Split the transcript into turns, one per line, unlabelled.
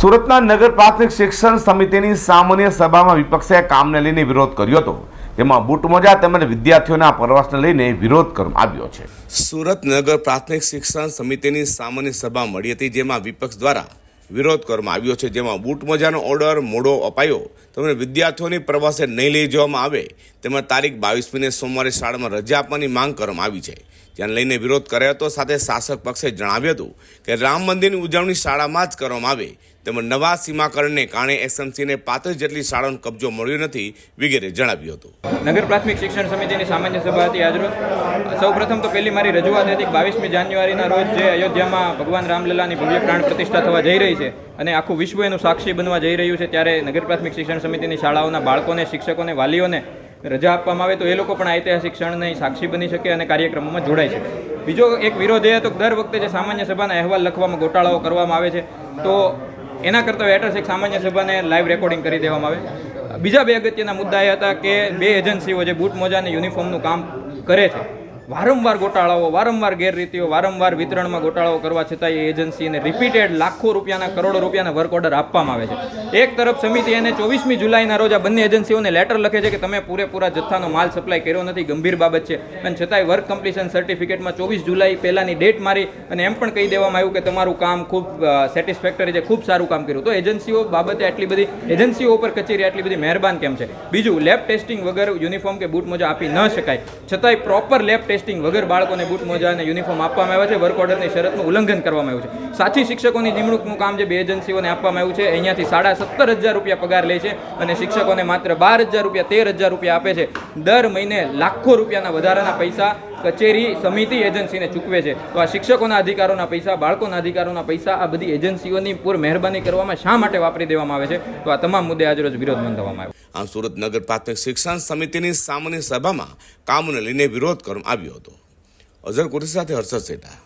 સુરતના નગર પ્રાથમિક શિક્ષણ સમિતિની સામાન્ય સભામાં વિપક્ષે કામને લઈને વિરોધ કર્યો હતો. તેમાં બૂટ મોજા તેમજ વિદ્યાર્થીઓના પ્રવાસને લઈને વિરોધ કરવામાં આવ્યો છે. સુરત નગર પ્રાથમિક શિક્ષણ સમિતિની સામાન્ય સભા મળી હતી, જેમાં વિપક્ષ દ્વારા વિરોધ કરવામાં આવ્યો છે. જેમાં બૂટ મોજાનો ઓર્ડર મોડો અપાયો. તેમણે વિદ્યાર્થીઓની પ્રવાસે નહીં લઈ જવામાં આવે. તેમજ તારીખ બાવીસમીને સોમવારે શાળામાં રજા આપવાની માંગ કરવામાં આવી છે. જેને લઈને વિરોધ કર્યો હતો. સાથે શાસક પક્ષે જણાવ્યું હતું કે રામ મંદિરની ઉજવણી શાળામાં જ કરવામાં આવે. તેમજ નવા સીમાકરણને કારણે એસએમસીને પાંત્રીસ જેટલી શાળાનો કબજો મળ્યો નથી વગેરે જણાવ્યું હતું.
નગર પ્રાથમિક શિક્ષણ સમિતિની સામાન્ય સભા હતી આજરોજ. સૌ પ્રથમ તો પહેલી મારી રજૂઆત હતી બાવીસમી જાન્યુઆરીના રોજ જે અયોધ્યામાં ભગવાન રામલલાની ભવ્ય પ્રાણ પ્રતિષ્ઠા થવા જઈ રહી છે અને આખું વિશ્વ એનું સાક્ષી બનવા જઈ રહ્યું છે, ત્યારે નગર પ્રાથમિક શિક્ષણ સમિતિની શાળાઓના બાળકોને, શિક્ષકોને, વાલીઓને રજા આપવામાં આવે તો એ લોકો પણ ઐતિહાસિક ક્ષણની સાક્ષી બની શકે અને કાર્યક્રમોમાં જોડાય છે. બીજો એક વિરોધ એ હતો કે દર વખતે જે સામાન્ય સભાના અહેવાલ લખવામાં ગોટાળાઓ કરવામાં આવે છે, તો એના કરતાં બેટર છે સામાન્ય સભાને લાઈવ રેકોર્ડિંગ કરી દેવામાં આવે. બીજા બે અગત્યના મુદ્દા એ હતા કે બે એજન્સીઓ જે બૂટ મોજા અને યુનિફોર્મનું કામ કરે છે વારંવાર ગોટાળાઓ, વારંવાર ગેરરીતિઓ, વારંવાર વિતરણમાં ગોટાળાઓ કરવા છતાં એ એજન્સીને રિપીટેડ લાખો રૂપિયાના, કરોડો રૂપિયાના વર્ક ઓર્ડર આપવામાં આવે છે. એક તરફ સમિતિ એને ચોવીસમી જુલાઈના રોજ આ બંને એજન્સીઓને લેટર લખે છે કે તમે પૂરેપૂરા જથ્થાનો માલ સપ્લાય કર્યો નથી, ગંભીર બાબત છે. અને છતાંય વર્ક કમ્પ્લીશન સર્ટિફિકેટમાં ચોવીસ જુલાઈ પહેલાંની ડેટ મારી અને એમ પણ કહી દેવામાં આવ્યું કે તમારું કામ ખૂબ સેટિસ્ફેક્ટરી છે, ખૂબ સારું કામ કર્યું. તો એજન્સીઓ બાબતે આટલી બધી, એજન્સીઓ ઉપર કચેરી આટલી બધી મહેરબાન કેમ છે? બીજું લેબ ટેસ્ટિંગ વગર યુનિફોર્મ કે બૂટ મોજા આપી ન શકાય. છતાંય પ્રોપર લેબ ટેસ્ટિંગ વગર બાળકોને બૂટ મોજા અને યુનિફોર્મ આપવામાં આવ્યા છે. વર્ક ઓર્ડરની શરતનું ઉલ્લંઘન કરવામાં આવ્યું છે. સાથી શિક્ષકોની નિમણૂકનું કામ જે બે એજન્સીઓને આપવામાં આવ્યું છે, અહીંયાથી સાડા સત્તર હજાર રૂપિયા પગાર લે છે અને શિક્ષકોને માત્ર બાર હજાર રૂપિયા, તેર હજાર રૂપિયા આપે છે. દર મહિને લાખો રૂપિયાના વધારાના પૈસા કચેરી સમિતિ એજન્સીને ચૂકવે છે. તો આ શિક્ષકોના અધિકારોના પૈસા, બાળકોના અધિકારોના પૈસા આ બધી એજન્સીઓની પૂર મહેરબાની કરવામાં શા માટે વાપરી દેવામાં આવે છે? તો આ તમામ મુદ્દે આજરોજ વિરોધ નોંધવામાં આવ્યો.
આમ સુરત નગર પ્રાથમિક શિક્ષણ સમિતિની સામાન્ય સભામાં કામને લઈને વિરોધ કરવામાં આવ્યો હતો. અઝર કુરેશી સાથે હર્ષદ સેઠા